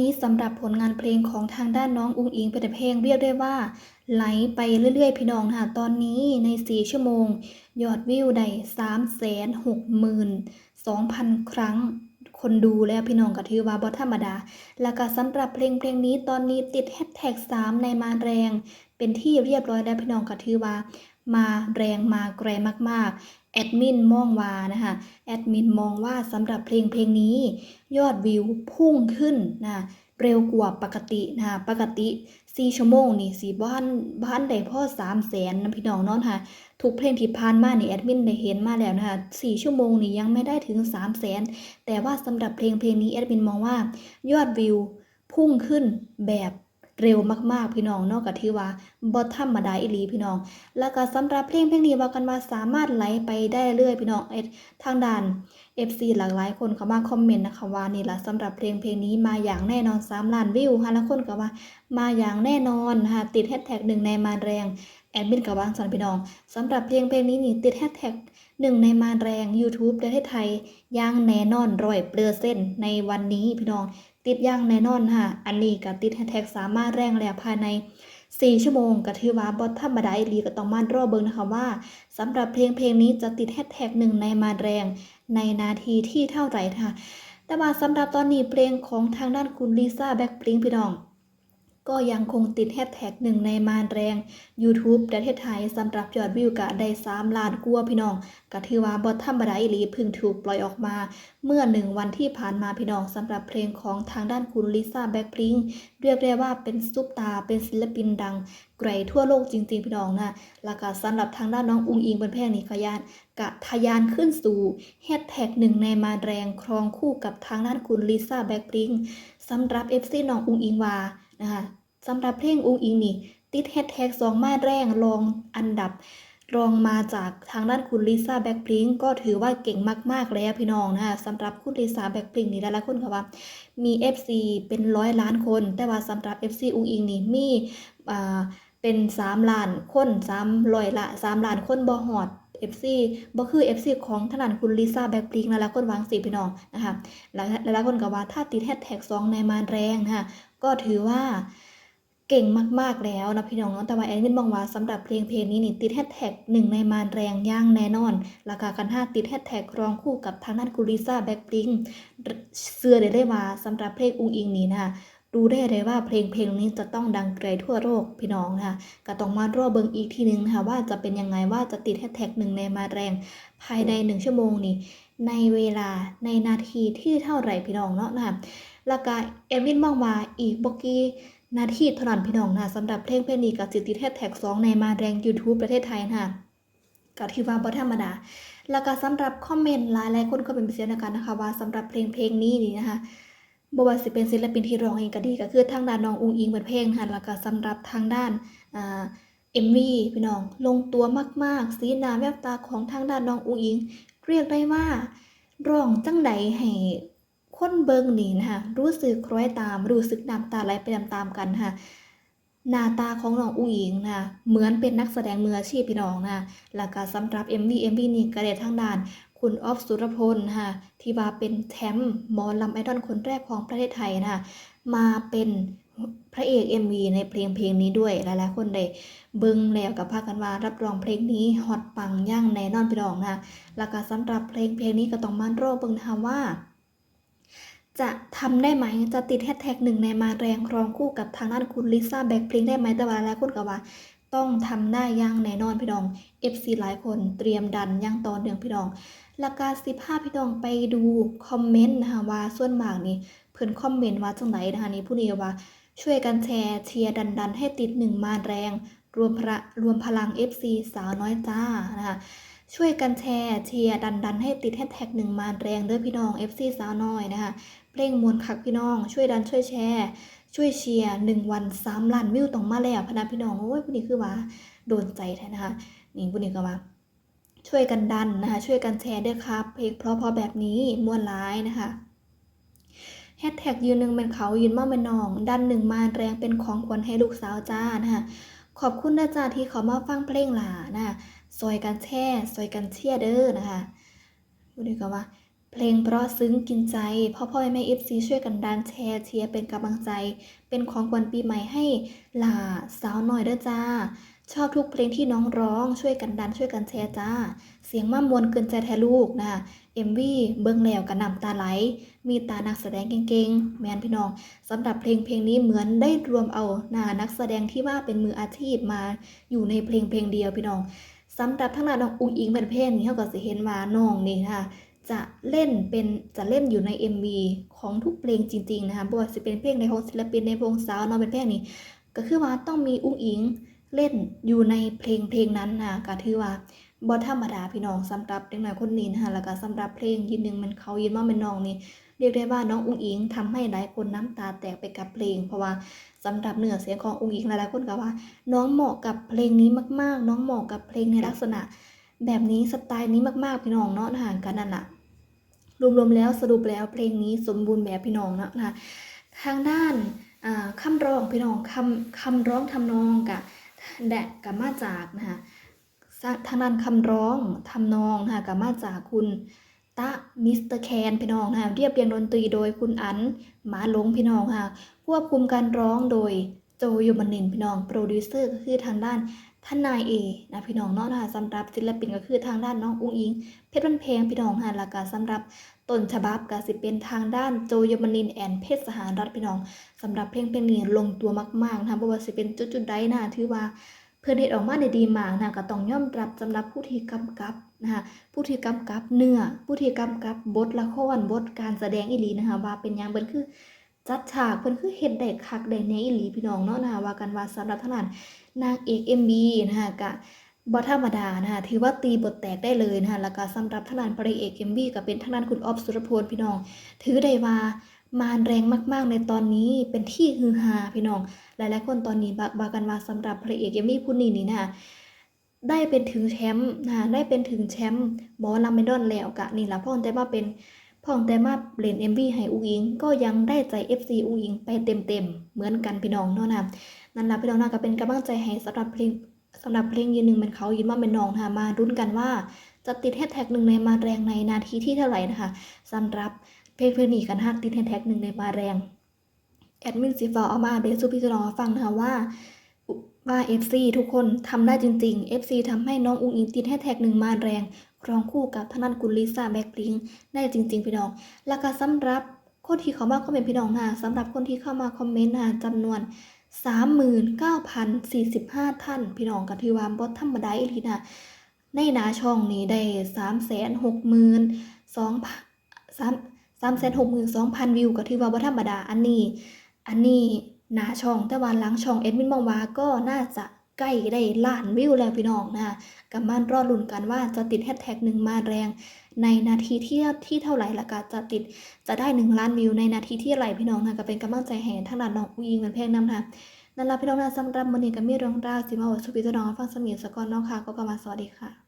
นี้สำหรับผลงานเพลงของทางด้านน้องอุ้งอิงเป็นเพลงเรียกได้ว่า ไหลไปเรื่อยๆ พี่น้องค่ะตอนนี้ใน 4 ชั่วโมง ยอดวิวได้3 6 2 0 0 0 ครั้ง คนดูแล้วพี่น้องก็ถือว่าบ่ธรรมดา แล้วก็สำหรับเพลงเพลงนี้ตอนนี้ติดแฮชแท็ก3ในมาแรง เป็นที่เรียบร้อยแล้วพี่น้องก็ถือว่ามาแรงมาแกรมากๆ แอดมินมองว่านะคะแอดมินมองว่าสำหรับเพลงเพลงนี้ ยอดวิวพุ่งขึ้นนะเร็วกว่าปกตินะคะปกติ4ชั่วโมงนี่สีบ้านบ้านได้พ่อ3แสนนะพี่น้องเนาะค่ะทุกเพลงที่ผ่านมานี่แอดมินได้เห็นมาแล้วนะคะ4ชั่วโมงนี่ยังไม่ได้ถึง3แสนแต่ว่าสำหรับเพลงเพลงนี้แอดมินมองว่า ยอดวิวพุ่งขึ้นแบบ เร็วมากๆพี่น้องนอกจากที่ว่าบ่ธรรมดาอีหลีพี่น้อง แล้วก็สำหรับเพลงเพลงนี้ว่ากันว่าสามารถไหลไปได้เรื่อยพี่น้องเอ็ดทางด่าน FC หลากหลายคนเข้ามาคอมเมนต์นะคะว่านี่ละสำหรับเพลงเพลงนี้มาอย่างแน่นอน3ล้านวิวฮะแล้วคนก็ว่ามาอย่างแน่นอนนะคะติดแฮชแท็กหนึ่งในมาแรงแอดมินกับวางสันพี่น้องสำหรับเพลงเพลงนี้นี่ติดแฮชแท็กหนึ่งในมาแรง YouTube ประเทศไทยย่างแน่นอนร้อยเปอร์เซ็นต์ในวันนี้พี่น้อง ติดย่างแน่นอนค่ะ อันนี้กับติดแฮชแท็กสามารถแรงแล้วภายใน 4 ชั่วโมงก็ถือว่าบอทธรรมดาอีลีก็ต้องมารอเบิงนะคะว่าสำหรับเพลงเพลงนี้จะติดแฮชแท็กหนึ่งในมาแรงในนาทีที่เท่าไหร่ค่ะ แต่ว่าสำหรับตอนนี้เพลงของทางด้านคุณลิซ่าแบ็คปริงพี่น้อง ก็ยังคงติดแฮชแท็กหนึ่งในมานแรง YouTube ประเทศไทยสำหรับยอดวิวกะได้3ล้านกว่าพี่น้องก็ถือว่าบอธรรมดาอีหลีพึ่งถูกปล่อยออกมา เมื่อหนึ่งวันที่ผ่านมาพี่น้องสำหรับเพลงของทางด้านคุณลิซ่าแบ็คพริงเรียกได้ว่าเป็นซุปตาเป็นศิลปินดังไกลทั่วโลกจริงๆพี่น้องนะแล้วก็สำหรับทางด้านน้องอุงอิงเป็นเพงนี้ก็ยานกะทะยานขึ้นสู่แฮชแท็กหนึ่งในมาแรงครองคู่กับทางด้านคุณลิซ่าแบ็คพริงสำหรับ FC น้องอุงอิงว่า นะคะสำหรับเพลงอุงอิงนี่ ติดแฮชแท็กสองมาแรงรองอันดับ รองมาจากทางด้านคุณลิซ่าแบ็คพริงก็ถือว่าเก่งมากๆแล้วพี่น้องนะคะสำหรับคุณลิซ่าแบ็คพริงนี่หลายๆคนก็ว่ามี FC เป็นร้อยล้านคน แต่ว่าสำหรับ FC อุงอิงนี่มีอ่าเป็น3ล้านคน3ร้อยละ3ล้านคนบ่ฮอด FC บ่คือ FC ของทางด้านคุณลิซ่าแบ็คพริงหลายๆคนวางสิพี่น้องนะคะหลายหลายๆคนก็ว่าถ้าติดแฮชแท็กสองในมานแรงนะคะ ก็ถือว่าเก่งมากๆแล้วนะพี่น้องเนาะแต่ว่าแอดมินมองว่าสำหรับเพลงเพลงนี้นี่ติดแฮชแท็กหนึ่งในมานแรงย่างแน่นอน ราคากันห้าติดแฮชแท็กรองคู่กับทางด้านคุลิซ่าแบ็คพริงเสื้อได้เลยว่าสำหรับเพลงอุงอิงนี้นะคะดูได้เลยว่าเพลงเพลงนี้จะต้องดังไกลทั่วโลกพี่น้องนะคะก็ต้องมารอเบิงอีกทีนึงนะคะว่าจะเป็นยังไงว่าจะติดแฮชแท็กหนึ่งในมาแรง ภายในหนึ่งชั่วโมงนี้ในเวลาในนาทีที่เท่าไหร่พี่น้องเนาะนะคะ แล้วก็เอมินมองว่าอีกบกี้นาทีเท่านั้นพี่น้องนะสำหรับเพลงเพลงนี้กับจิตติดแฮชแท็กสองในมาแรง YouTube ประเทศไทยนะก็ถือว่าบ่ธรรมดา แล้วก็สำหรับคอมเมนต์หลายๆคนก็เป็นเสียงในกันนะคะว่าสำหรับเพลงเพลงนี้นี่นะคะบว่าสิเป็นศิลปินที่ร้องเองก็ดีก็คือทางด้านน้องอุงอิงเปิดเพลงค่ะแล้วก็สำหรับทางด้านอ่า MV พี่น้องลงตัวมากๆ สีหน้าแววตาของทางด้านน้องอุงอิง เรียกได้ว่าร้องจังใดให้ คนเบิงนี่นะคะรู้สึกคล้อยตามรู้สึกน้ำตาไหลไปตามๆกันค่ะหน้าตาของน้องอุงอิงนะคะเหมือนเป็นนักแสดงมืออาชีพพี่น้องนะคะแล้วก็สำหรับ MV MV นี้ก็ได้ทางด้าน คุณออฟสุรพลนะคะที่ว่าเป็นแชมป์มอลลำไอดอลคนแรกของประเทศไทยนะคะมาเป็นพระเอก MV ในเพลงเพลงนี้ด้วยหลายๆคนได้เบิ่งแล้วกับพากันว่ารับรองเพลงนี้ฮอตปังย่างแน่นอนพี่น้องนะคะแล้วก็สำหรับเพลงเพลงนี้ก็ต้องมารอเบิ่งนะคะว่า จะทำได้ไหม จะติดแฮชแท็กหนึ่งในมาแรงครองคู่กับทางด้านคุณลิซ่าแบ็คพริงได้ไหมแต่ว่าหลายคนก็ว่า ต้องทำได้อย่างแน่นอนพี่น้อง FC หลายคนเตรียมดันอย่างต่อเนื่องพี่น้องหลักการสิบห้าพี่น้องไปดูคอมเมนต์นะคะว่าส่วนมากนี่เพิ่อนคอมเมนต์ว่าจังไหนนะคะนี่ผู้นี้ว่า ช่วยกันแชร์เชียร์ดันดันให้ติดหนึ่งมาแรง รวมพระรวมพลัง FC สาวน้อยจ้านะคะ ช่วยกันแชร์เชียร์ดันดันให้ติดแฮชแท็กหนึ่งมาแรงเด้อพี่น้อง FC สาวน้อยนะคะเพลงมวลคักพี่น้อง ช่วยดันช่วยแชร์ช่วยเชียร์หนึ่งวันสามล้านวิวต้องมาแล้วพะนะพี่น้องโอ้ยผู้นี้คือว่าโดนใจแท้นะคะนี่ผู้นี้ก็ว่าช่วยกันดันนะคะช่วยกันแชร์ด้วยครับเพลงเพราะพอแบบนี้มวนร้ายนะคะแฮชแท็กยืนหนึ่งเป็นเขายืนมาเป็นน้อง ดันหนึ่งมาแรงเป็นของขวัญให้ลูกสาวจ้านะคะขอบคุณนะจ้าที่เขามาฟังเพลงหลานะ ซอยกันแช่ซอยกันเชียเด้อนะคะพูดดีกว่าว่าเพลงเพราะซึ้งกินใจพ่อพ่อแม่แม่เอฟซีช่วยกันดันแชร์เชียร์เป็นกำลังใจ เป็นของขวัญปีใหม่ให้หล่าสาวหน่อยเด้อจ้า ชอบทุกเพลงที่น้องร้องช่วยกันดันช่วยกันแชร์จ้า เสียงม่ามวนเกินใจแท้ลูกนะคะเอ็มวีเบิ้งแล้วกระหน่ำตาไหล มีตานักแสดงเก่งๆ แมนพี่น้องสำหรับเพลงเพลงนี้เหมือนได้รวมเอาหนานักแสดงที่ว่าเป็นมืออาชีพมา อยู่ในเพลงเพลงเดียวพี่น้อง สำหรับทั้งนั้นน้องอุ้งอิงเป็นเพลงนี้เขาก็สิเห็นว่าน้องนี่ค่ะจะเล่นเป็นจะเล่นอยู่ใน MV ของทุกเพลงจริงๆนะคะบ่ว่าจะเป็นเพลงในของศิลปินในวงสาวเนาะเป็นเพลงนี้ ก็คือว่าต้องมีอุ้งอิงเล่นอยู่ในเพลงเพลงนั้นนะก็ถือว่าบ่ธรรมดาพี่น้องสำหรับเด็กน้อยคนนี้นะคะแล้วก็สำหรับเพลงยืนหนึ่งมันเขายืนว่าเป็นน้องนี่ เรียกได้ว่าน้องอุ้งอิงทำให้หลายคนน้ำตาแตกไปกับเพลง เพราะว่าสำหรับเนื้อเสียงของอุ้งอิงหลายๆคนก็ว่า น้องเหมาะกับเพลงนี้มาก ๆ น้องเหมาะกับเพลงในลักษณะ แบบนี้สไตล์นี้มากๆพี่น้องเนาะนะคะกันนั่นแหละรวมๆแล้วสรุปแล้วเพลงนี้สมบูรณ์แบบพี่น้องเนาะนะทางด้านอ่าคำร้องพี่น้องคำคำร้องทำนองกะแดกกับมาจากนะคะทางด้านคำร้องทำนองนะคะกับมาจากคุณ ตะมิสเตอร์แคนพี่น้องนะคะเรียบเรียงดนตรีโดยคุณอันหมาลงพี่น้องค่ะควบคุมการร้องโดยโจโยบันนินพี่น้องโปรดิวเซอร์ก็คือทางด้านท่านนายเอนะพี่น้องเนาะนะคะสำหรับศิลปินก็คือทางด้านน้องอุ้งอิง เพชรบันเพลงพี่น้องค่ะแล้วก็สำหรับต้นฉบับก็สิเป็นทางด้านโจยมนินแอนเพชรสหรัฐพี่น้องสำหรับเพลงเพลงนี้ลงตัวมากๆนะคะเพราะว่าสิเป็นจุดๆใดนะถือว่าเพื่อนเฮ็ดออกมาได้ดีมากนะก็ต้องยอมรับสำหรับผู้ที่กำกับ นะคะผู้ที่กำกับเนื้อผู้ที่กำกับบทละครบทการแสดงอีหลีนะคะว่าเป็นยังเบิ่นคือจัดฉากเพิ่นคือเฮ็ดได้คักได้แน่อีหลีพี่น้องเนาะนะคะว่ากันว่าสำหรับทางด้านนางเอก MB นะคะก็บอธรรมดานะคะถือว่าตีบทแตกได้เลยนะคะแล้วก็สำหรับทางด้านพระเอกเอ็มบีก็เป็นทางด้านคุณออฟสุรพลพี่น้อง ถือได้ว่ามาแรงมากๆในตอนนี้เป็นที่ฮือฮาพี่น้อง หลายๆคนตอนนี้บาบากันว่าสำหรับพระเอกเอ็มบีผู้นี้นี่นะคะ ได้เป็นถึงแชมป์นะได้เป็นถึงแชมป์บอลลัมเบดอนแล้วกะนี่ละพ่อแต่ว่าเป็นพ่อแต่มาเล่นเอ็มบีให้อูอิง ก็ยังได้ใจ FC อูอิงไปเต็มๆ เหมือนกันพี่น้องเนาะนะนั่นละพี่น้องนะก็เป็นกำลังใจให้สำหรับเพลงสำหรับเพลงยืนหนึ่งเป็นเขายืนว่าเป็นน้องนะคะมารุ้นกันว่า จะติดแฮชแท็กหนึ่งในมาแรงในนาทีที่เท่าไหร่นะคะสำหรับเพลงเพลงนี้กันหากติดแฮชแท็กหนึ่งในมาแรงแอดมินซีฟอเอามาเดตสู่พี่น้องฟังนะคะว่า ว่า FC ทุกคนทำได้จริงๆ FC ทำให้น้องอุ้งอิงติดแฮชแท็กหนึ่งมาแรงครองคู่กับทางด้านกุลลิซ่าแบ็คพิงได้จริง ๆ พี่น้อง แล้วก็สำหรับคนที่เขามาคอมเมนต์พี่น้องนะสำหรับคนที่เข้ามาคอมเมนต์นะจำนวน 39,045 ท่าน พี่น้องก็ถือว่าบ่ธรรมดาอีลีนะในหน้าช่องนี้ได้362,000วิวก็ถือว่าบ่ธรรมดาอันนี้ อันนี้ หน้าช่องแต่ว่าหลังช่องเอ็ดมินมองว่าก็น่าจะใกล้ได้ล้านวิวแล้วพี่น้องนะคะกำมันรอดลุ้นกันว่าจะติดแฮชแท็กหนึ่งมาแรง ในนาทีที่ที่เท่าไหร่ละก็จะติดจะได้หนึ่งล้านวิวในนาทีที่เท่าไหร่พี่น้องนะก็เป็นกำลังใจให้ทางด้านน้องอุ้งอิงเป็นเพลงนำค่ะนั่นละพี่น้องนะสำหรับมื้อนี้ก็มีเรื่องราวสิมาบอกสู่พี่น้องฟังสมีสกอนเนาะค่ะก็กลับมาสวัสดีค่ะ